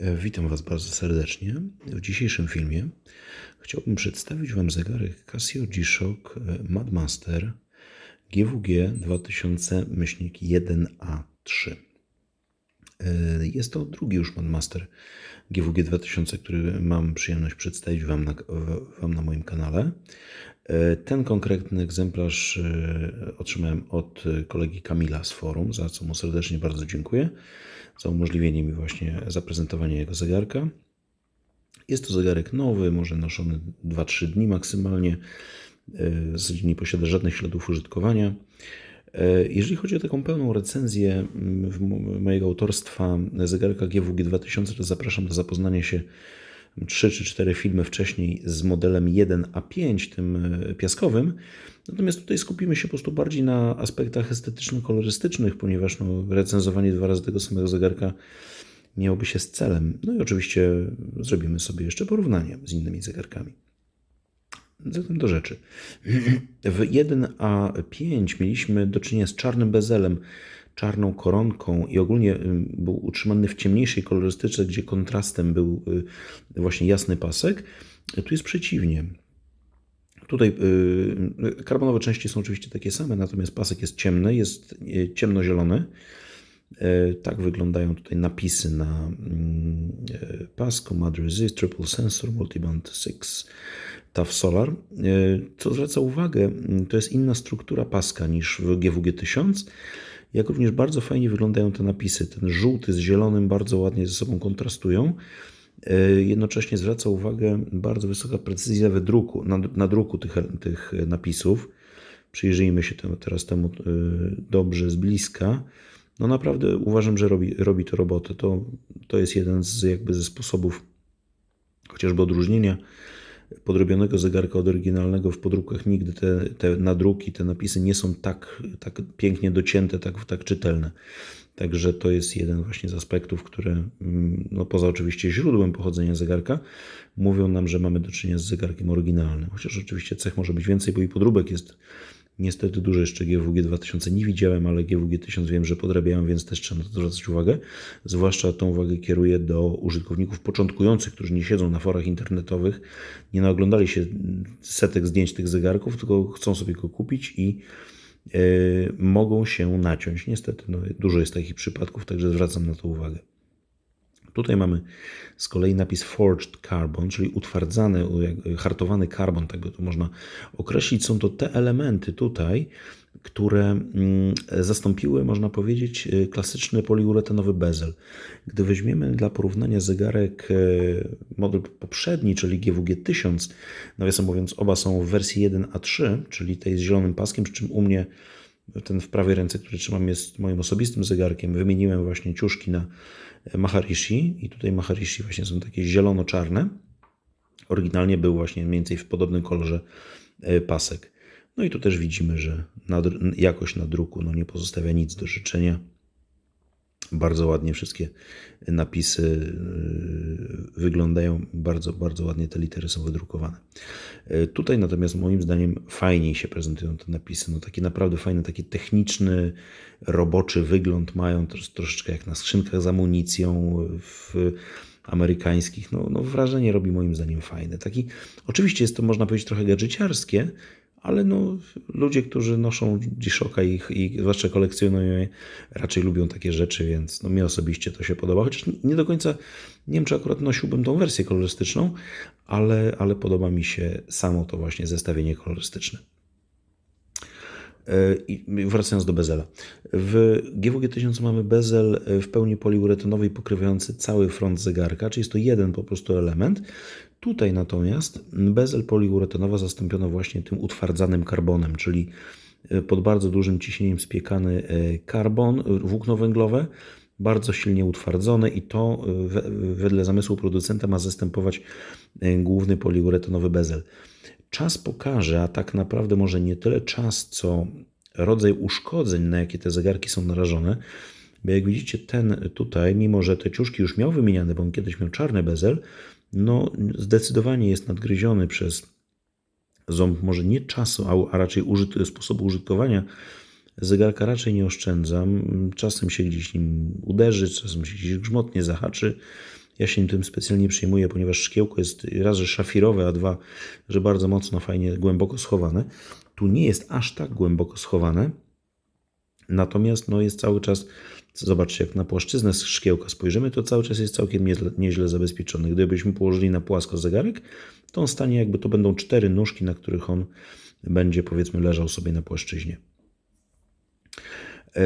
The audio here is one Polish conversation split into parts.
E, Witam Was bardzo serdecznie. W dzisiejszym filmie chciałbym przedstawić Wam zegarek Casio G-Shock Madmaster GWG 2000-1A3. E, Jest to drugi już Madmaster GWG 2000, który mam przyjemność przedstawić Wam na, wam na moim kanale. E, Ten konkretny egzemplarz e, otrzymałem od kolegi Kamila z forum, za co mu serdecznie bardzo dziękuję, za umożliwienie mi właśnie zaprezentowania jego zegarka. Jest to zegarek nowy, może noszony 2-3 dni maksymalnie. W zasadzie nie posiada żadnych śladów użytkowania. E, Jeżeli chodzi o taką pełną recenzję mm, mojego autorstwa zegarka GWG 2000, to zapraszam do zapoznania się 3 czy 4 filmy wcześniej z modelem 1A5, tym e, piaskowym. Natomiast tutaj skupimy się po prostu bardziej na aspektach estetyczno-kolorystycznych, ponieważ no, recenzowanie dwa razy tego samego zegarka miałoby się z celem. No i oczywiście zrobimy sobie jeszcze porównanie z innymi zegarkami. Zatem do rzeczy. W 1A5 mieliśmy do czynienia z czarnym bezelem, czarną koronką i ogólnie był utrzymany w ciemniejszej kolorystyce, gdzie kontrastem był y, właśnie jasny pasek. Tu jest przeciwnie. Tutaj y, karbonowe części są oczywiście takie same, natomiast pasek jest ciemny, jest y, ciemnozielony. E, Tak wyglądają tutaj napisy na mm, e, pasku Mud Resist, Triple Sensor, Multiband 6, TAF Solar. E, Co zwraca uwagę, mm, to jest inna struktura paska niż w GWG 1000, jak również bardzo fajnie wyglądają te napisy. Ten żółty z zielonym bardzo ładnie ze sobą kontrastują. Jednocześnie zwraca uwagę bardzo wysoka precyzja wydruku, na, na druku tych, tych napisów. Przyjrzyjmy się teraz temu dobrze z bliska. No naprawdę uważam, że robi, robi to robotę. To, to jest jeden z jakby ze sposobów chociażby odróżnienia podrobionego zegarka od oryginalnego w podróbkach nigdy te, te nadruki, te napisy nie są tak, tak pięknie docięte, tak, tak czytelne. Także to jest jeden właśnie z aspektów, które, mm, no poza oczywiście źródłem pochodzenia zegarka, mówią nam, że mamy do czynienia z zegarkiem oryginalnym. Chociaż oczywiście cech może być więcej, bo i podróbek jest niestety dużo jeszcze GWG 2000 nie widziałem, ale GWG 1000 wiem, że podrabiają, więc też trzeba na to zwracać uwagę. Zwłaszcza tą uwagę kieruję do użytkowników początkujących, którzy nie siedzą na forach internetowych, nie naoglądali się setek zdjęć tych zegarków, tylko chcą sobie go kupić i e, mogą się naciąć. Niestety no, dużo jest takich przypadków, także zwracam na to uwagę. Tutaj mamy z kolei napis Forged Carbon, czyli utwardzany, hartowany karbon, tak by to można określić. Są to te elementy tutaj, które mm, zastąpiły, można powiedzieć, y, klasyczny poliuretanowy bezel. Gdy weźmiemy dla porównania zegarek e, model poprzedni, czyli GWG 1000, nawiasem mówiąc, oba są w wersji 1A3, czyli tej z zielonym paskiem, przy czym u mnie ten w prawej ręce, który trzymam, jest moim osobistym zegarkiem. Wymieniłem właśnie ciuszki na Maharishi i tutaj Maharishi właśnie są takie zielono-czarne. Oryginalnie był właśnie mniej więcej w podobnym kolorze e, pasek. No i tu też widzimy, że nadr- jakość nadruku no nie pozostawia nic do życzenia. Bardzo ładnie wszystkie napisy yy, wyglądają, bardzo, bardzo ładnie te litery są wydrukowane. Yy, Tutaj natomiast moim zdaniem fajniej się prezentują te napisy. No taki naprawdę fajny, taki techniczny, roboczy wygląd mają, tros- troszeczkę jak na skrzynkach z amunicją w amerykańskich. No, no wrażenie robi moim zdaniem fajne. Taki, oczywiście jest to można powiedzieć trochę gadżeciarskie, ale no, ludzie, którzy noszą G-Shocka i, i zwłaszcza kolekcjonują je, raczej lubią takie rzeczy, więc no, mnie osobiście to się podoba. Chociaż nie do końca, nie wiem czy akurat nosiłbym tą wersję kolorystyczną, ale, ale podoba mi się samo to właśnie zestawienie kolorystyczne. E, wracając do bezela. W GWG 1000 mamy bezel w pełni poliuretanowy pokrywający cały front zegarka, czyli jest to jeden po prostu element. Tutaj natomiast bezel poliuretanowa zastąpiono właśnie tym utwardzanym karbonem, czyli e, pod bardzo dużym ciśnieniem spiekany e, karbon, e, włókno węglowe, bardzo silnie utwardzone i to e, we- wedle zamysłu producenta ma zastępować e, główny poliuretanowy bezel. Czas pokaże, a tak naprawdę może nie tyle czas, co rodzaj uszkodzeń, na jakie te zegarki są narażone. Bo jak widzicie, ten tutaj, mimo że te ciuszki już miał wymieniane, bo on kiedyś miał czarny bezel, no zdecydowanie jest nadgryziony przez ząb, może nie czasu, a, raczej użyt, sposobu użytkowania. Zegarka raczej nie oszczędzam. Czasem się gdzieś nim uderzy, czasem się gdzieś grzmotnie zahaczy. Ja się tym specjalnie przyjmuję, ponieważ szkiełko jest raz, że szafirowe, a dwa, że bardzo mocno, fajnie, głęboko schowane. Tu nie jest aż tak głęboko schowane, natomiast no, jest cały czas, zobaczcie, jak na płaszczyznę z szkiełka spojrzymy, to cały czas jest całkiem nieźle, nieźle zabezpieczony. Gdybyśmy położyli na płasko zegarek, to on stanie jakby to będą cztery nóżki, na których on będzie powiedzmy leżał sobie na płaszczyźnie. E,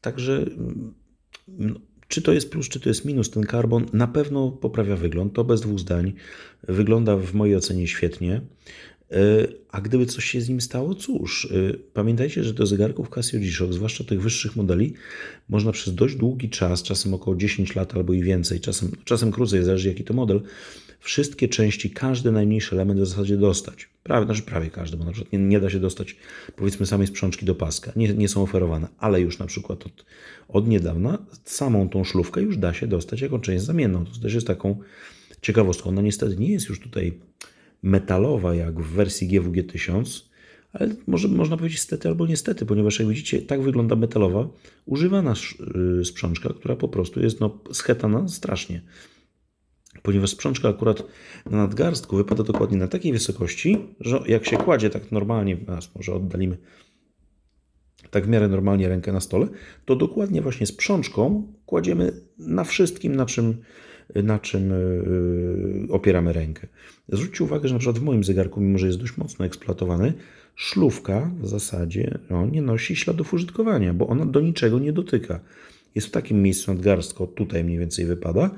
także no, czy to jest plus, czy to jest minus, ten karbon na pewno poprawia wygląd, to bez dwóch zdań. Wygląda w mojej ocenie świetnie. E, a gdyby coś się z nim stało, cóż, e, pamiętajcie, że do zegarków Casio G-Shock, zwłaszcza tych wyższych modeli, można przez dość długi czas, czasem około 10 lat albo i więcej, czasem, czasem krócej, zależy jaki to model, wszystkie części, każdy najmniejszy element w zasadzie dostać. Prawie, znaczy prawie każdy, bo na przykład nie, nie da się dostać powiedzmy samej sprzączki do paska. Nie, nie są oferowane, ale już na przykład od, od niedawna samą tą szlufkę już da się dostać jako część zamienną. To też jest taką ciekawostką. Ona niestety nie jest już tutaj metalowa jak w wersji GWG 1000, ale może, można powiedzieć stety albo niestety, ponieważ jak widzicie, tak wygląda metalowa, używana y, sprzączka, która po prostu jest no, schetana strasznie ponieważ sprzączka akurat na nadgarstku wypada dokładnie na takiej wysokości, że jak się kładzie tak normalnie, nas może oddalimy tak w miarę normalnie rękę na stole, to dokładnie właśnie sprzączką kładziemy na wszystkim, na czym, na czym yy, opieramy rękę. Zwróćcie uwagę, że na przykład w moim zegarku, mimo że jest dość mocno eksploatowany, szlówka w zasadzie no, nie nosi śladów użytkowania, bo ona do niczego nie dotyka. Jest w takim miejscu nadgarstka, tutaj mniej więcej wypada,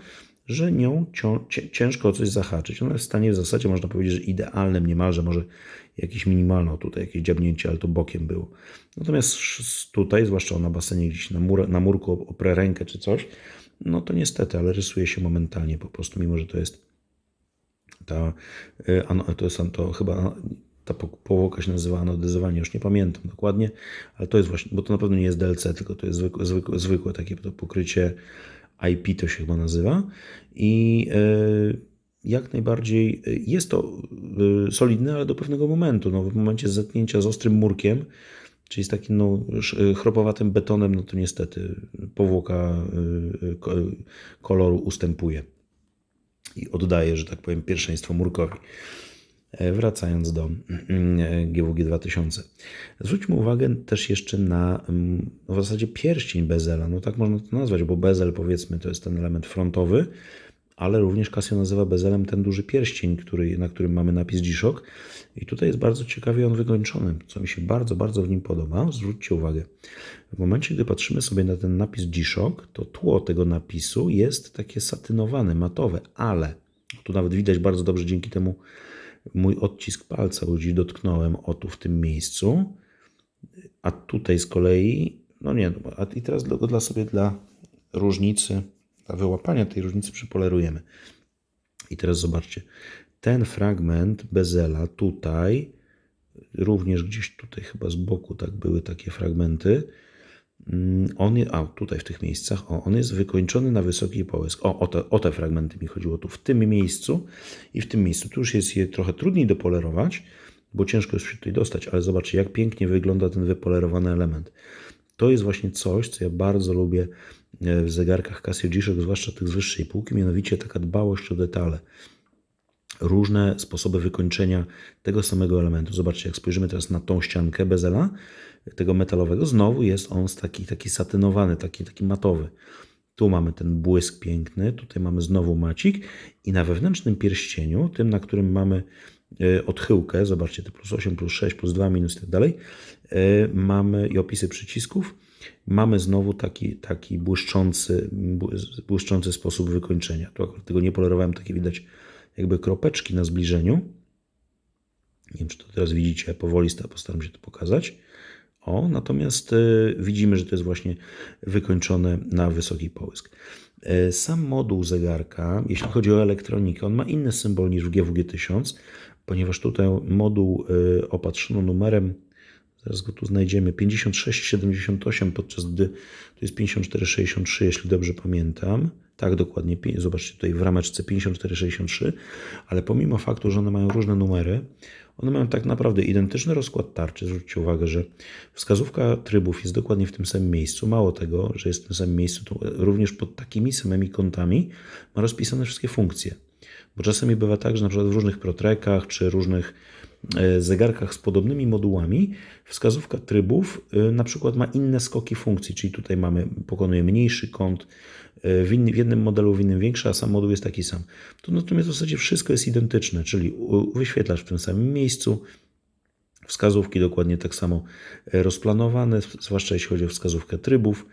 że nią ciężko o coś zahaczyć. Ona jest w stanie w zasadzie, można powiedzieć, że idealnym niemalże, może jakieś minimalne, tutaj jakieś dziabnięcie, ale to bokiem było. Natomiast tutaj, zwłaszcza na basenie gdzieś na, mur, na murku oprę rękę czy coś, no to niestety, ale rysuje się momentalnie po prostu, mimo że to jest ta, y, to jest to chyba ta powłoka się nazywa anodyzowanie, już nie pamiętam dokładnie, ale to jest właśnie, bo to na pewno nie jest DLC, tylko to jest zwykłe, zwykłe, zwykłe takie pokrycie IP to się chyba nazywa. I e, jak najbardziej e, jest to e, solidne, ale do pewnego momentu. No, w momencie zetknięcia z ostrym murkiem, czyli z takim no, chropowatym betonem, no to niestety powłoka koloru ustępuje i oddaje, że tak powiem, pierwszeństwo murkowi. E, wracając do GWG 2000. Zwróćmy uwagę też jeszcze na mm, w zasadzie pierścień bezela. No tak można to nazwać, bo bezel powiedzmy to jest ten element frontowy, ale również Casio nazywa bezelem ten duży pierścień, który, na którym mamy napis G-Shock. I tutaj jest bardzo ciekawie on wykończony, co mi się bardzo, bardzo w nim podoba. Zwróćcie uwagę. W momencie, gdy patrzymy sobie na ten napis G-Shock, to tło tego napisu jest takie satynowane, matowe, ale tu nawet widać bardzo dobrze dzięki temu mój odcisk palca, gdzieś dotknąłem o tu w tym miejscu, a tutaj z kolei, no nie, a i teraz dla, dla sobie dla różnicy, dla wyłapania tej różnicy przypolerujemy. I teraz zobaczcie, ten fragment bezela tutaj, również gdzieś tutaj chyba z boku tak były takie fragmenty, on, a tutaj w tych miejscach, o, on jest wykończony na wysoki połysk. O, o te, o te fragmenty mi chodziło tu, w tym miejscu i w tym miejscu. Tu już jest je trochę trudniej dopolerować, bo ciężko jest się tutaj dostać, ale zobaczcie, jak pięknie wygląda ten wypolerowany element. To jest właśnie coś, co ja bardzo lubię e, w zegarkach Casio G-Shock, zwłaszcza tych z wyższej półki, mianowicie taka dbałość o detale. Różne sposoby wykończenia tego samego elementu. Zobaczcie, jak spojrzymy teraz na tą ściankę bezela, tego metalowego, znowu jest on taki, taki satynowany, taki, taki matowy. Tu mamy ten błysk piękny, tutaj mamy znowu macik i na wewnętrznym pierścieniu, tym na którym mamy e, odchyłkę, zobaczcie, te plus 8, plus 6, plus 2, minus i tak dalej, e, mamy i opisy przycisków, mamy znowu taki, taki błyszczący, błyszczący sposób wykończenia. Tu akurat tego nie polerowałem, takie widać jakby kropeczki na zbliżeniu. Nie wiem, czy to teraz widzicie, powoli postaram się to pokazać. O, natomiast e, widzimy, że to jest właśnie wykończone na wysoki połysk. E, sam moduł zegarka, jeśli chodzi o elektronikę, on ma inny symbol niż w GWG 1000, ponieważ tutaj moduł e, opatrzono numerem, zaraz go tu znajdziemy, 5678, podczas gdy to jest 5463, jeśli dobrze pamiętam. Tak, dokładnie. Zobaczcie tutaj w rameczce 5463, ale pomimo faktu, że one mają różne numery, one mają tak naprawdę identyczny rozkład tarczy. Zwróćcie uwagę, że wskazówka trybów jest dokładnie w tym samym miejscu. Mało tego, że jest w tym samym miejscu, to również pod takimi samymi kątami ma rozpisane wszystkie funkcje. Bo czasami bywa tak, że na przykład w różnych protrekach czy różnych zegarkach z podobnymi modułami wskazówka trybów e, na przykład ma inne skoki funkcji, czyli tutaj mamy, pokonuje mniejszy kąt e, w, w jednym modelu, w innym większy, a sam moduł jest taki sam. Tu natomiast w zasadzie wszystko jest identyczne, czyli wyświetlasz w tym samym miejscu, Wskazówki dokładnie tak samo e, rozplanowane, zwłaszcza jeśli chodzi o wskazówkę trybów.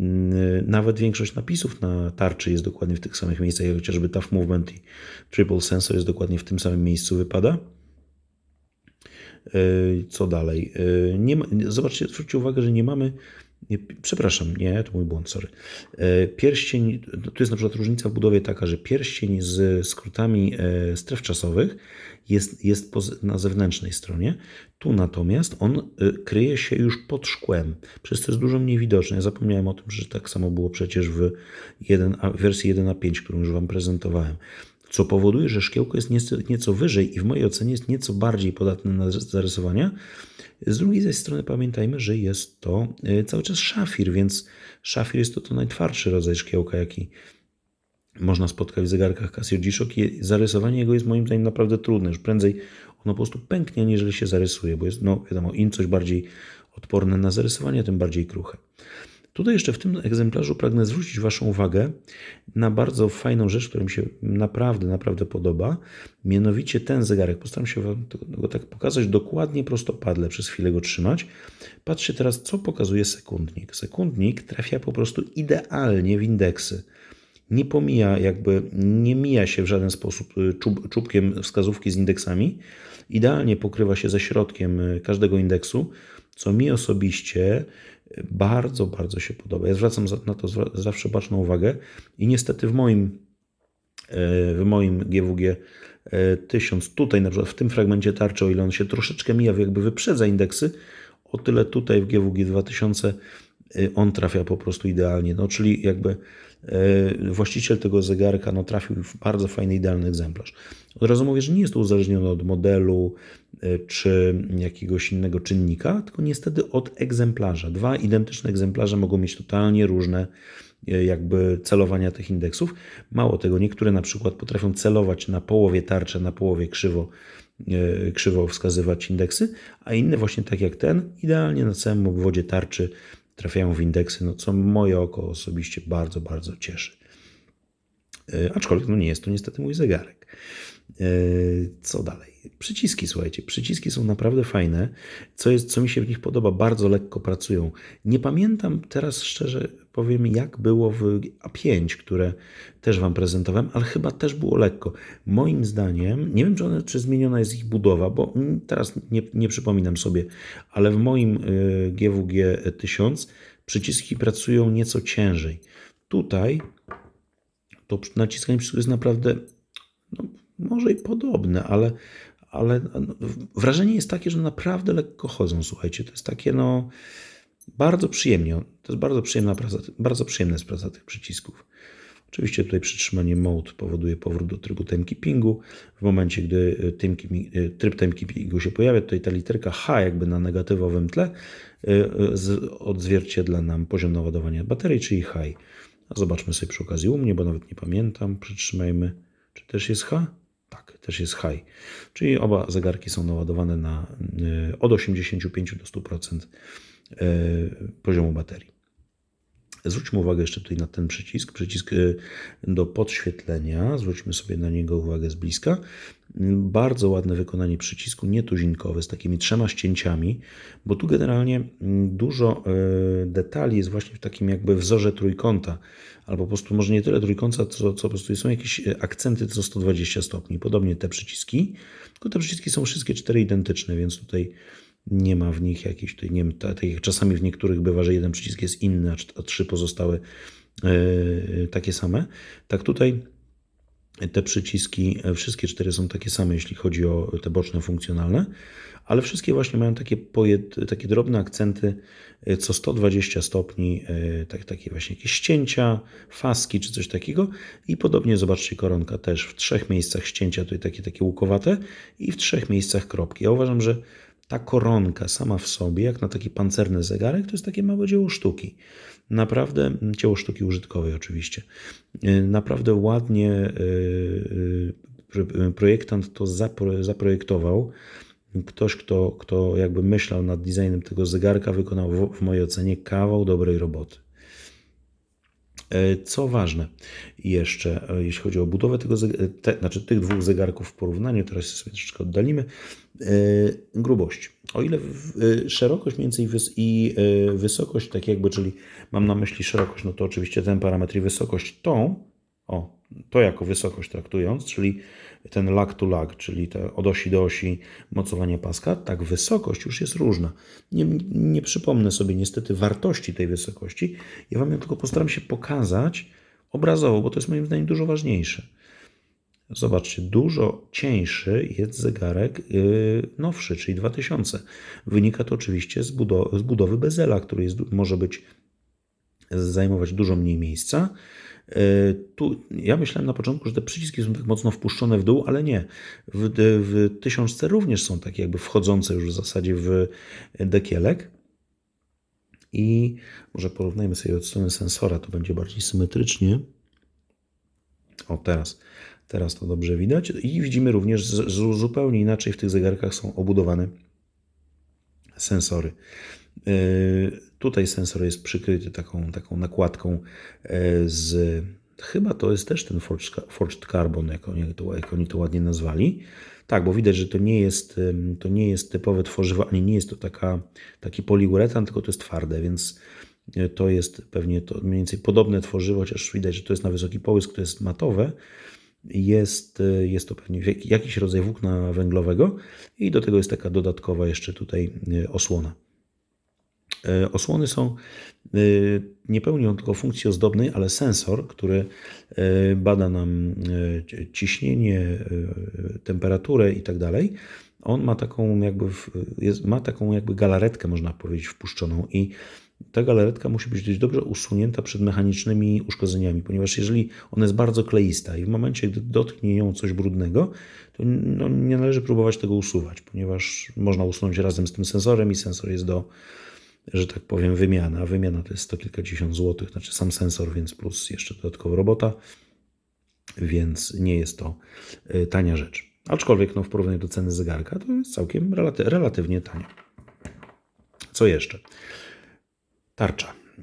Mm, Nawet większość napisów na tarczy jest dokładnie w tych samych miejscach, jak chociażby Tough Movement i Triple Sensor jest dokładnie w tym samym miejscu wypada. E, Co dalej? E, Nie ma, zobaczcie, zwróćcie uwagę, że nie mamy. Przepraszam, nie, to mój błąd, sorry. E, Pierścień, tu jest na przykład różnica w budowie taka, że pierścień z skrótami stref czasowych jest, jest na zewnętrznej stronie. Tu natomiast on kryje się już pod szkłem, przez co jest dużo mniej widoczny. Ja zapomniałem o tym, że tak samo było przecież w, 1, w wersji 1.5, którą już Wam prezentowałem co powoduje, że szkiełko jest nieco, nieco wyżej i w mojej ocenie jest nieco bardziej podatne na zarysowania. Z drugiej zaś strony pamiętajmy, że jest to y, cały czas szafir, więc szafir jest to, to najtwardszy rodzaj szkiełka, jaki można spotkać w zegarkach Casio G-Shock i zarysowanie jego jest moim zdaniem naprawdę trudne. Już prędzej ono po prostu pęknie, aniżeli się zarysuje, bo jest, no wiadomo, im coś bardziej odporne na zarysowanie, tym bardziej kruche. Tutaj jeszcze w tym egzemplarzu pragnę zwrócić Waszą uwagę na bardzo fajną rzecz, która mi się naprawdę, naprawdę podoba. Mianowicie ten zegarek. Postaram się Wam go tak pokazać dokładnie prostopadle, przez chwilę go trzymać. Patrzcie teraz, co pokazuje sekundnik. Sekundnik trafia po prostu idealnie w indeksy. Nie pomija, jakby nie mija się w żaden sposób y, czub, czubkiem wskazówki z indeksami. Idealnie pokrywa się ze środkiem y, każdego indeksu, co mi osobiście bardzo, bardzo się podoba. Ja zwracam na to zawsze baczną uwagę i niestety w moim w moim GWG e, 1000, tutaj na przykład w tym fragmencie tarczy, o ile on się troszeczkę mija, jakby wyprzedza indeksy, o tyle tutaj w GWG 2000 y, on trafia po prostu idealnie. No, czyli jakby e, właściciel tego zegarka no, trafił w bardzo fajny, idealny egzemplarz. Od razu mówię, że nie jest to uzależnione od modelu e, czy jakiegoś innego czynnika, tylko niestety od egzemplarza. Dwa identyczne egzemplarze mogą mieć totalnie różne jakby celowania tych indeksów. Mało tego, niektóre na przykład potrafią celować na połowie tarczy, na połowie krzywo, krzywo wskazywać indeksy, a inne właśnie tak jak ten, idealnie na całym obwodzie tarczy trafiają w indeksy, no co moje oko osobiście bardzo, bardzo cieszy. E, Aczkolwiek no nie jest to niestety mój zegarek. E, Co dalej? Przyciski, słuchajcie, przyciski są naprawdę fajne. Co, jest, co mi się w nich podoba, bardzo lekko pracują. Nie pamiętam teraz szczerze powiem, jak było w A5, które też Wam prezentowałem, ale chyba też było lekko. Moim zdaniem, nie wiem, czy, one, czy zmieniona jest ich budowa, bo teraz nie, nie przypominam sobie, ale w moim y, GWG 1000 przyciski pracują nieco ciężej. Tutaj to naciskanie przycisku jest naprawdę no, może i podobne, ale, ale no, wrażenie jest takie, że naprawdę lekko chodzą, słuchajcie. To jest takie, no, bardzo przyjemnie. To jest bardzo przyjemna praca, bardzo przyjemna jest praca tych przycisków. Oczywiście tutaj przytrzymanie mode powoduje powrót do trybu timekeepingu. W momencie, gdy timekeeping- y, tryb timekeepingu się pojawia, tutaj ta literka H jakby na negatywowym tle z- odzwierciedla nam poziom naładowania baterii, czyli high. A zobaczmy sobie przy okazji u mnie, bo nawet nie pamiętam. Przytrzymajmy. Czy też jest H? Tak, też jest high. Czyli oba zegarki są naładowane na od 85 do 100% y, poziomu baterii. Zwróćmy uwagę jeszcze tutaj na ten przycisk, przycisk y, do podświetlenia. Zwróćmy sobie na niego uwagę z bliska. Bardzo ładne wykonanie przycisku, nietuzinkowe, z takimi trzema ścięciami, bo tu generalnie mm, dużo y, detali jest właśnie w takim jakby wzorze trójkąta, albo po prostu może nie tyle trójkąta, co, co po prostu są jakieś akcenty co 120 stopni. Podobnie te przyciski, tylko te przyciski są wszystkie cztery identyczne, więc tutaj nie ma w nich jakichś, nie wiem, ta- tak jak czasami w niektórych bywa, że jeden przycisk jest inny, a trzy pozostałe yy, takie same. Tak tutaj Te przyciski, e, wszystkie cztery są takie same, jeśli chodzi o te boczne funkcjonalne, ale wszystkie właśnie mają takie, pojed, takie drobne akcenty, e, co 120 stopni, e, tak, takie właśnie jakieś ścięcia, faski czy coś takiego. I podobnie zobaczcie koronka też w trzech miejscach ścięcia, tutaj takie, takie łukowate i w trzech miejscach kropki. Ja uważam, że ta koronka sama w sobie, jak na taki pancerny zegarek, to jest takie małe dzieło sztuki. Naprawdę, dzieło sztuki użytkowej oczywiście. Naprawdę ładnie projektant to zaprojektował. Ktoś, kto, kto jakby myślał nad designem tego zegarka, wykonał w mojej ocenie kawał dobrej roboty. Co ważne jeszcze, jeśli chodzi o budowę tego, te, znaczy tych dwóch zegarków w porównaniu, teraz sobie troszeczkę oddalimy, grubość. O ile szerokość mniej więcej i wysokość, tak jakby, czyli mam na myśli szerokość, no to oczywiście ten parametr i wysokość tą, o, to jako wysokość traktując, czyli ten lag to lag, czyli te od osi do osi mocowanie paska, tak wysokość już jest różna. Nie, nie przypomnę sobie niestety wartości tej wysokości. Ja Wam ją tylko postaram się pokazać obrazowo, bo to jest moim zdaniem dużo ważniejsze. Zobaczcie, dużo cieńszy jest zegarek yy, nowszy, czyli 2000. Wynika to oczywiście z, budow z budowy bezela, który jest, może być zajmować dużo mniej miejsca tu, ja myślałem na początku, że te przyciski są tak mocno wpuszczone w dół, ale nie. W, w tysiączce również są takie jakby wchodzące już w zasadzie w dekielek. I może porównajmy sobie od strony sensora, to będzie bardziej symetrycznie. O, teraz. Teraz to dobrze widać. I widzimy również, zupełnie inaczej w tych zegarkach są obudowane sensory. E, tutaj sensor jest przykryty taką, taką nakładką e, z. Chyba to jest też ten Forged Carbon, jak oni, to, jak oni to ładnie nazwali. Tak, bo widać, że to nie jest, to nie jest typowe tworzywo, ani nie jest to taka, taki poliuretan, tylko to jest twarde, więc e, to jest pewnie to mniej więcej podobne tworzywo, chociaż widać, że to jest na wysoki połysk, to jest matowe. Jest, jest to pewnie jakiś rodzaj włókna węglowego i do tego jest taka dodatkowa jeszcze tutaj osłona. E, osłony są, e, nie pełnią tylko funkcji ozdobnej, ale sensor, który e, bada nam ciśnienie, temperaturę i tak. On ma taką jakby, jest, ma taką jakby galaretkę, można powiedzieć, wpuszczoną i ta galaretka musi być dość dobrze usunięta przed mechanicznymi uszkodzeniami, ponieważ jeżeli ona jest bardzo kleista i w momencie, gdy dotknie ją coś brudnego, to no, nie należy próbować tego usuwać, ponieważ można usunąć razem z tym sensorem i sensor jest do że tak powiem, wymiana. Wymiana to jest sto kilkadziesiąt złotych, znaczy sam sensor, więc plus jeszcze dodatkowo robota, więc nie jest to y, tania rzecz. Aczkolwiek no, w porównaniu do ceny zegarka to jest całkiem relaty relatywnie tanio. Co jeszcze? Tarcza. Y,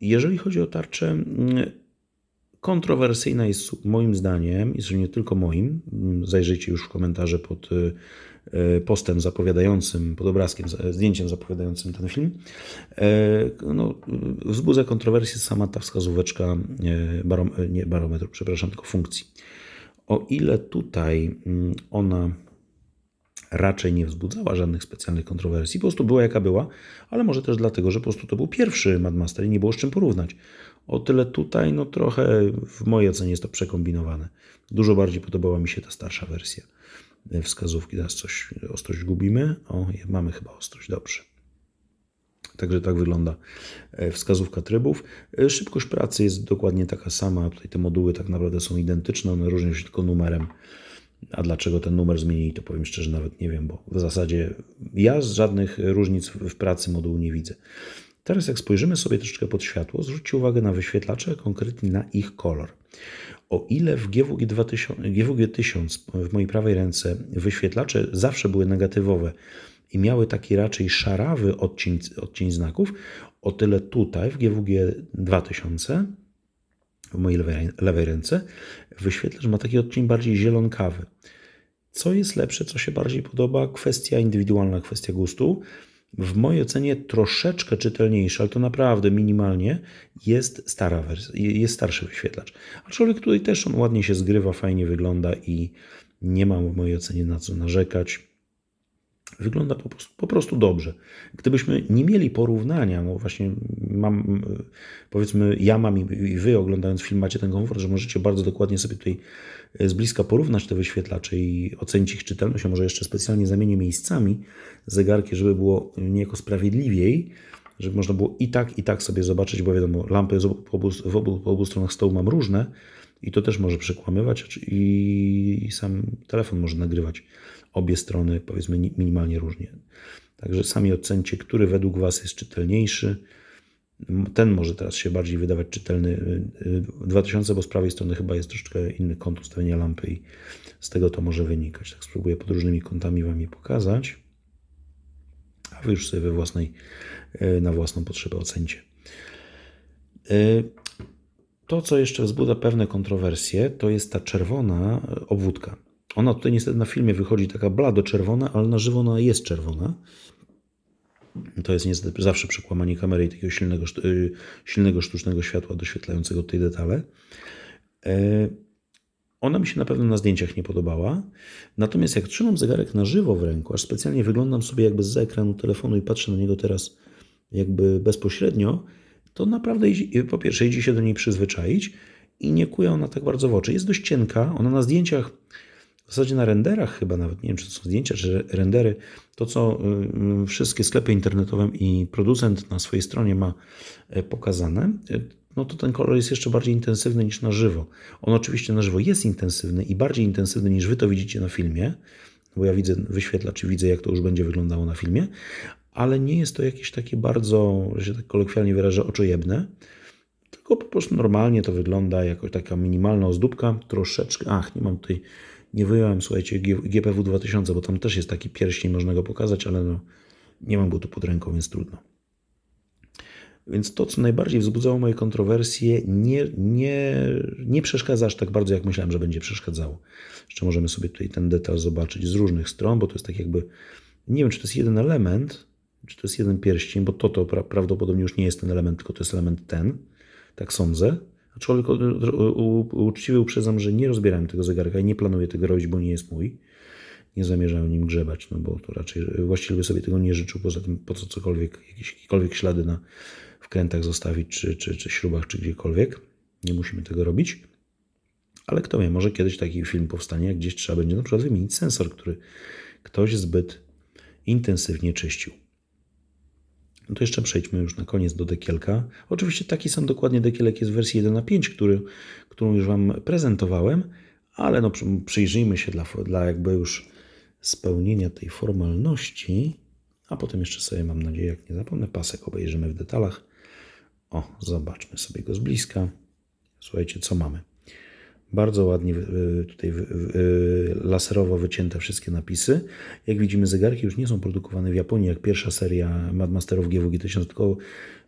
jeżeli chodzi o tarczę, y, kontrowersyjna jest moim zdaniem, i nie tylko moim, zajrzyjcie już w komentarze pod E, postem zapowiadającym, pod obrazkiem, zdjęciem zapowiadającym ten film, e, no, wzbudza kontrowersję sama ta wskazóweczka e, barom, nie barometru, przepraszam, tylko funkcji. O ile tutaj mm, ona raczej nie wzbudzała żadnych specjalnych kontrowersji, po prostu była jaka była, ale może też dlatego, że po prostu to był pierwszy Madmaster i nie było z czym porównać. O tyle tutaj, no trochę w mojej ocenie jest to przekombinowane. Dużo bardziej podobała mi się ta starsza wersja wskazówki. Teraz coś, ostrość gubimy. O, mamy chyba ostrość, dobrze. Także tak wygląda e, wskazówka trybów. E, szybkość pracy jest dokładnie taka sama. Tutaj te moduły tak naprawdę są identyczne, one różnią się tylko numerem. A dlaczego ten numer zmienili, to powiem szczerze, nawet nie wiem, bo w zasadzie ja z żadnych różnic w pracy modułu nie widzę. Teraz jak spojrzymy sobie troszeczkę pod światło, zwróćcie uwagę na wyświetlacze, konkretnie na ich kolor. O ile w GWG, 2000, GWG 1000 w mojej prawej ręce wyświetlacze zawsze były negatywowe i miały taki raczej szarawy odcień, odcień znaków, o tyle tutaj w GWG 2000 w mojej lewej, lewej ręce wyświetlacz ma taki odcień bardziej zielonkawy. Co jest lepsze, co się bardziej podoba? Kwestia indywidualna, kwestia gustu w mojej ocenie troszeczkę czytelniejszy, ale to naprawdę minimalnie, jest, stara wersja, jest starszy wyświetlacz. Aczkolwiek tutaj też on ładnie się zgrywa, fajnie wygląda i nie mam w mojej ocenie na co narzekać. Wygląda po prostu, po prostu dobrze. Gdybyśmy nie mieli porównania, no właśnie mam, powiedzmy, ja mam i wy oglądając film macie ten komfort, że możecie bardzo dokładnie sobie tutaj z bliska porównać te wyświetlacze i ocenić ich czytelność, a może jeszcze specjalnie zamienię miejscami zegarki, żeby było niejako sprawiedliwiej, żeby można było i tak, i tak sobie zobaczyć, bo wiadomo, lampy po obu, w obu, po obu stronach stołu mam różne i to też może przekłamywać i sam telefon może nagrywać obie strony, powiedzmy, minimalnie różnie. Także sami ocencie, który według Was jest czytelniejszy. Ten może teraz się bardziej wydawać czytelny 2000, bo z prawej strony chyba jest troszeczkę inny kąt ustawienia lampy i z tego to może wynikać. Tak spróbuję pod różnymi kątami Wam je pokazać, a Wy już sobie we własnej, na własną potrzebę ocencie. To, co jeszcze wzbudza pewne kontrowersje, to jest ta czerwona obwódka. Ona tutaj niestety na filmie wychodzi taka blado-czerwona, ale na żywo ona jest czerwona. To jest niestety zawsze przekłamanie kamery i takiego silnego, y, silnego sztucznego światła doświetlającego tej detale. E, ona mi się na pewno na zdjęciach nie podobała. Natomiast jak trzymam zegarek na żywo w ręku, aż specjalnie wyglądam sobie jakby z ekranu telefonu i patrzę na niego teraz jakby bezpośrednio, to naprawdę po pierwsze idzie się do niej przyzwyczaić i nie kuje ona tak bardzo w oczy. Jest dość cienka. Ona na zdjęciach w zasadzie na renderach chyba nawet, nie wiem czy to są zdjęcia, czy rendery, to co y, y, wszystkie sklepy internetowe i producent na swojej stronie ma e, pokazane, e, no to ten kolor jest jeszcze bardziej intensywny niż na żywo. On oczywiście na żywo jest intensywny i bardziej intensywny niż wy to widzicie na filmie, bo ja widzę wyświetlacz i widzę jak to już będzie wyglądało na filmie, ale nie jest to jakieś takie bardzo, że się tak kolokwialnie wyrażę, oczojebne, tylko po prostu normalnie to wygląda jako taka minimalna ozdóbka, troszeczkę, ach, nie mam tutaj nie wyjąłem, słuchajcie, GPW 2000, bo tam też jest taki pierścień, można go pokazać, ale no, nie mam go tu pod ręką, więc trudno. Więc to, co najbardziej wzbudzało moje kontrowersje, nie, nie, nie przeszkadza aż tak bardzo, jak myślałem, że będzie przeszkadzało. Jeszcze możemy sobie tutaj ten detal zobaczyć z różnych stron, bo to jest tak jakby, nie wiem, czy to jest jeden element, czy to jest jeden pierścień, bo to, to prawdopodobnie już nie jest ten element, tylko to jest element ten, tak sądzę. Aczkolwiek uczciwie uprzedzam, że nie rozbierałem tego zegarka i nie planuję tego robić, bo nie jest mój. Nie zamierzałem nim grzebać, no bo to raczej właściwie sobie tego nie życzył. Poza tym, po co cokolwiek, jakiekolwiek ślady na wkrętach zostawić, czy, czy, czy śrubach, czy gdziekolwiek. Nie musimy tego robić. Ale kto wie, może kiedyś taki film powstanie, gdzieś trzeba będzie na przykład wymienić sensor, który ktoś zbyt intensywnie czyścił. No to jeszcze przejdźmy już na koniec do dekielka. Oczywiście taki sam dokładnie dekielek jest w wersji 1 na 5, który, którą już Wam prezentowałem, ale no przyjrzyjmy się dla, dla jakby już spełnienia tej formalności, a potem jeszcze sobie mam nadzieję, jak nie zapomnę, pasek obejrzymy w detalach. O, zobaczmy sobie go z bliska. Słuchajcie, co mamy. Bardzo ładnie tutaj laserowo wycięte wszystkie napisy. Jak widzimy, zegarki już nie są produkowane w Japonii, jak pierwsza seria Madmasterów GWG 1000, tylko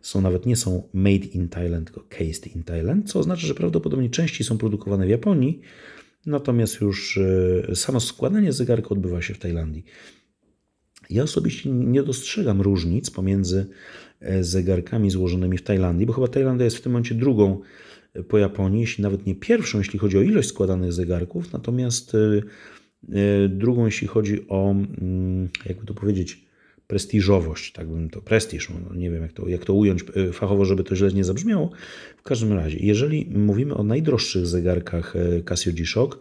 są nawet nie są made in Thailand, tylko cased in Thailand, co oznacza, że prawdopodobnie części są produkowane w Japonii, natomiast już e, samo składanie zegarka odbywa się w Tajlandii. Ja osobiście nie dostrzegam różnic pomiędzy e, zegarkami złożonymi w Tajlandii, bo chyba Tajlandia jest w tym momencie drugą po Japonii, jeśli nawet nie pierwszą, jeśli chodzi o ilość składanych zegarków, natomiast y, y, drugą, jeśli chodzi o, mm, jakby to powiedzieć, prestiżowość, tak bym to, prestiż, no nie wiem jak to, jak to ująć y, fachowo, żeby to źle nie zabrzmiało. W każdym razie, jeżeli mówimy o najdroższych zegarkach Casio G-Shock,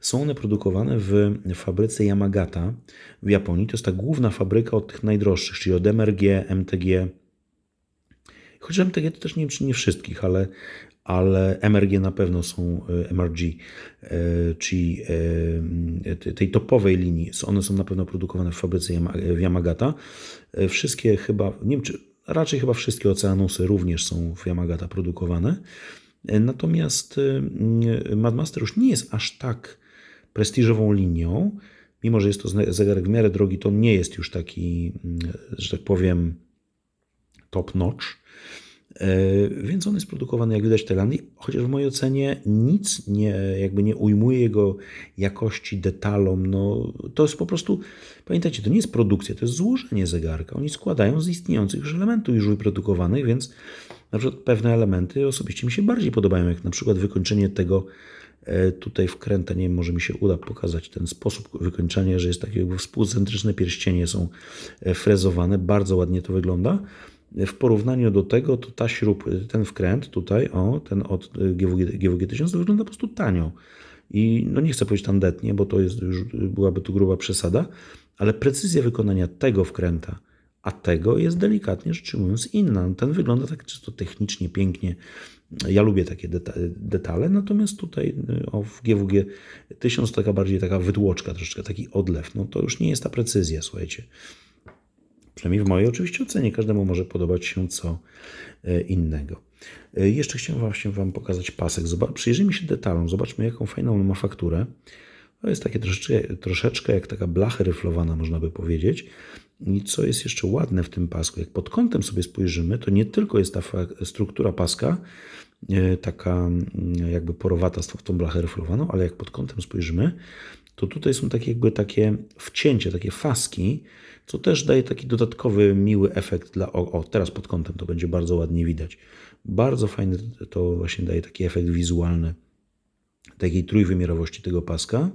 są one produkowane w fabryce Yamagata w Japonii. To jest ta główna fabryka od tych najdroższych, czyli od MRG, MTG, Chociaż MTG to też nie nie wszystkich, ale, ale MRG na pewno są e, MRG, e, czyli e, tej topowej linii. One są na pewno produkowane w fabryce w Yamagata. Wszystkie chyba, nie wiem czy, raczej chyba wszystkie Oceanusy również są w Yamagata produkowane. Natomiast Madmaster już nie jest aż tak prestiżową linią. Mimo, że jest to zegarek w miarę drogi, to nie jest już taki, że tak powiem, top notch. E, więc on jest produkowany, jak widać, w Tajlandii, chociaż w mojej ocenie nic nie, jakby nie ujmuje jego jakości, detalom. No, to jest po prostu, pamiętajcie, to nie jest produkcja, to jest złożenie zegarka. Oni składają z istniejących już elementów już wyprodukowanych, więc Na przykład pewne elementy osobiście mi się bardziej podobają, jak na przykład wykończenie tego e, tutaj wkręta. Nie wiem, może mi się uda pokazać ten sposób wykończenia, że jest takie jakby współcentryczne pierścienie są e, frezowane. Bardzo ładnie to wygląda. W porównaniu do tego, to ta śrub, ten wkręt tutaj, o, ten od GWG, GWG 1000, to wygląda po prostu tanio. I no nie chcę powiedzieć tandetnie, bo to jest już, byłaby tu gruba przesada, ale precyzja wykonania tego wkręta, a tego jest delikatnie rzecz ujmując inna. Ten wygląda tak czysto technicznie, pięknie. Ja lubię takie deta detale, natomiast tutaj o, w GWG 1000 taka bardziej taka wytłoczka, troszeczkę taki odlew. No to już nie jest ta precyzja, słuchajcie. Przynajmniej w mojej oczywiście ocenie. Każdemu może podobać się co innego. Jeszcze chciałem właśnie Wam pokazać pasek. Zobacz, przyjrzyjmy się detalom. Zobaczmy, jaką fajną on ma fakturę. To jest takie troszeczkę, troszeczkę jak taka blacha ryflowana, można by powiedzieć. I co jest jeszcze ładne w tym pasku, jak pod kątem sobie spojrzymy, to nie tylko jest ta struktura paska, taka jakby porowata z tą blachę ryflowaną, ale jak pod kątem spojrzymy, to tutaj są takie jakby takie wcięcia, takie faski, co też daje taki dodatkowy, miły efekt dla... O, o, teraz pod kątem to będzie bardzo ładnie widać. Bardzo fajny to właśnie daje taki efekt wizualny takiej trójwymiarowości tego paska.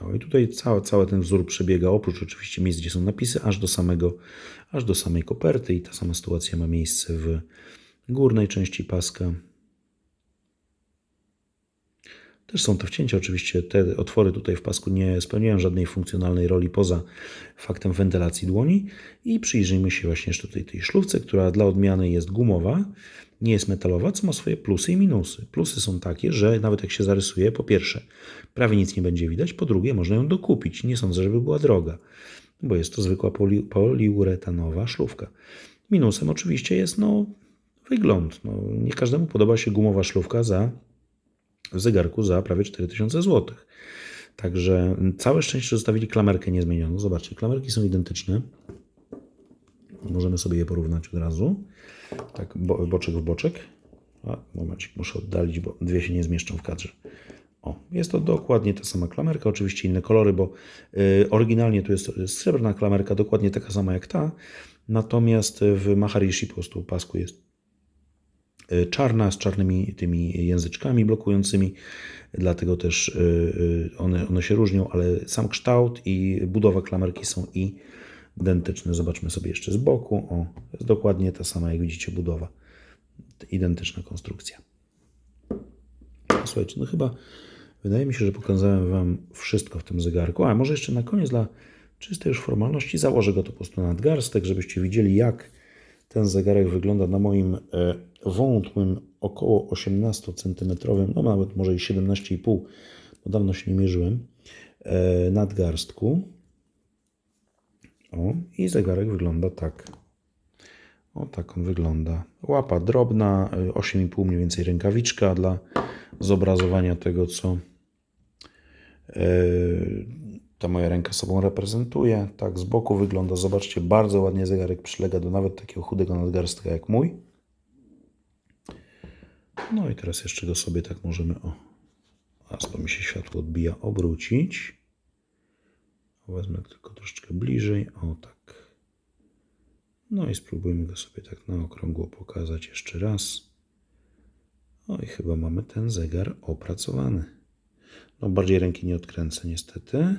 No i tutaj cały, cały ten wzór przebiega, oprócz oczywiście miejsc, gdzie są napisy, aż do, samego, aż do samej koperty i ta sama sytuacja ma miejsce w górnej części paska. Też są to wcięcia, oczywiście te otwory tutaj w pasku nie spełniają żadnej funkcjonalnej roli poza faktem wentylacji dłoni. I przyjrzyjmy się właśnie tutaj tej szlówce, która dla odmiany jest gumowa, nie jest metalowa, co ma swoje plusy i minusy. Plusy są takie, że nawet jak się zarysuje, po pierwsze, prawie nic nie będzie widać, po drugie, można ją dokupić. Nie sądzę, żeby była droga, bo jest to zwykła poli poliuretanowa szlówka. Minusem oczywiście jest no, wygląd. No, nie każdemu podoba się gumowa szlówka za w zegarku za prawie 4000 zł. Także całe szczęście, zostawili klamerkę niezmienioną. Zobaczcie, klamerki są identyczne. Możemy sobie je porównać od razu. Tak, bo, boczek w boczek. A, momencik, muszę oddalić, bo dwie się nie zmieszczą w kadrze. O, jest to dokładnie ta sama klamerka, oczywiście inne kolory, bo y, oryginalnie tu jest srebrna klamerka, dokładnie taka sama jak ta. Natomiast w Maharishi po prostu pasku jest Y, czarna z czarnymi tymi języczkami blokującymi, dlatego też y, y, one, one się różnią, ale sam kształt i budowa klamerki są identyczne. Zobaczmy sobie jeszcze z boku. O, jest dokładnie ta sama, jak widzicie, budowa. Identyczna konstrukcja. Słuchajcie, no chyba wydaje mi się, że pokazałem Wam wszystko w tym zegarku. A może jeszcze na koniec dla czystej już formalności założę go to po prostu na nadgarstek, żebyście widzieli, jak ten zegarek wygląda na moim e, wątłym, około 18 cm, no nawet może i 17,5, bo dawno się nie mierzyłem, e, nadgarstku. O, i zegarek wygląda tak. O, tak on wygląda. Łapa drobna, 8,5 e, mniej więcej rękawiczka dla zobrazowania tego, co ta moja ręka sobą reprezentuje. Tak z boku wygląda. Zobaczcie, bardzo ładnie zegarek przylega do nawet takiego chudego nadgarstka jak mój. No i teraz jeszcze go sobie tak możemy, o, aż to mi się światło odbija, obrócić. Wezmę tylko troszeczkę bliżej, o tak. No i spróbujmy go sobie tak na okrągło pokazać jeszcze raz. No i chyba mamy ten zegar opracowany. No bardziej ręki nie odkręcę niestety.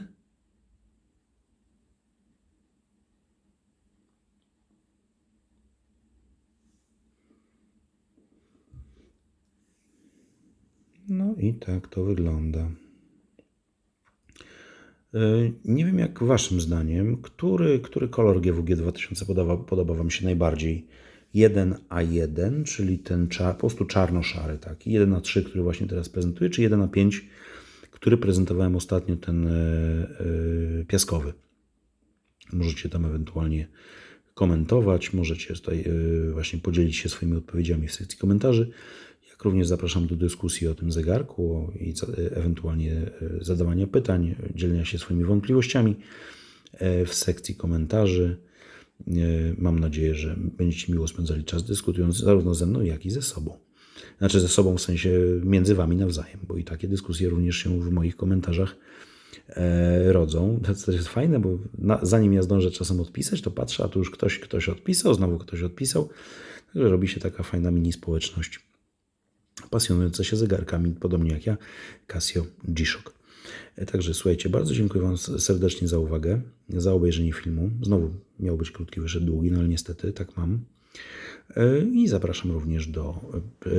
No i tak to wygląda. E, nie wiem jak Waszym zdaniem, który, który kolor GWG 2000 podoba, podoba Wam się najbardziej? 1A1, czyli ten czar, po prostu czarno-szary, tak? 1 na 3, który właśnie teraz prezentuję, czy 1 na 5, który prezentowałem ostatnio, ten yy, piaskowy. Możecie tam ewentualnie komentować, możecie tutaj yy, właśnie podzielić się swoimi odpowiedziami w sekcji komentarzy. Również zapraszam do dyskusji o tym zegarku i ewentualnie e, zadawania pytań, dzielenia się swoimi wątpliwościami e, w sekcji komentarzy. E, mam nadzieję, że będziecie miło spędzali czas dyskutując zarówno ze mną, jak i ze sobą. Znaczy ze sobą w sensie między Wami nawzajem, bo i takie dyskusje również się w moich komentarzach e, rodzą. To jest fajne, bo na, zanim ja zdążę czasem odpisać, to patrzę, a tu już ktoś, ktoś odpisał, znowu ktoś odpisał. Także robi się taka fajna mini społeczność pasjonująca się zegarkami, podobnie jak ja, Casio G-Shock. E, Także słuchajcie, bardzo dziękuję Wam serdecznie za uwagę, za obejrzenie filmu. Znowu miał być krótki, wyszedł długi, no ale niestety tak mam. E, I zapraszam również do e,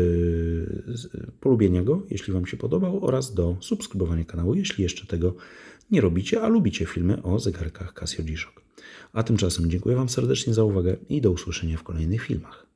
polubienia go, jeśli Wam się podobał, oraz do subskrybowania kanału, jeśli jeszcze tego nie robicie, a lubicie filmy o zegarkach Casio G-Shock. A tymczasem dziękuję Wam serdecznie za uwagę i do usłyszenia w kolejnych filmach.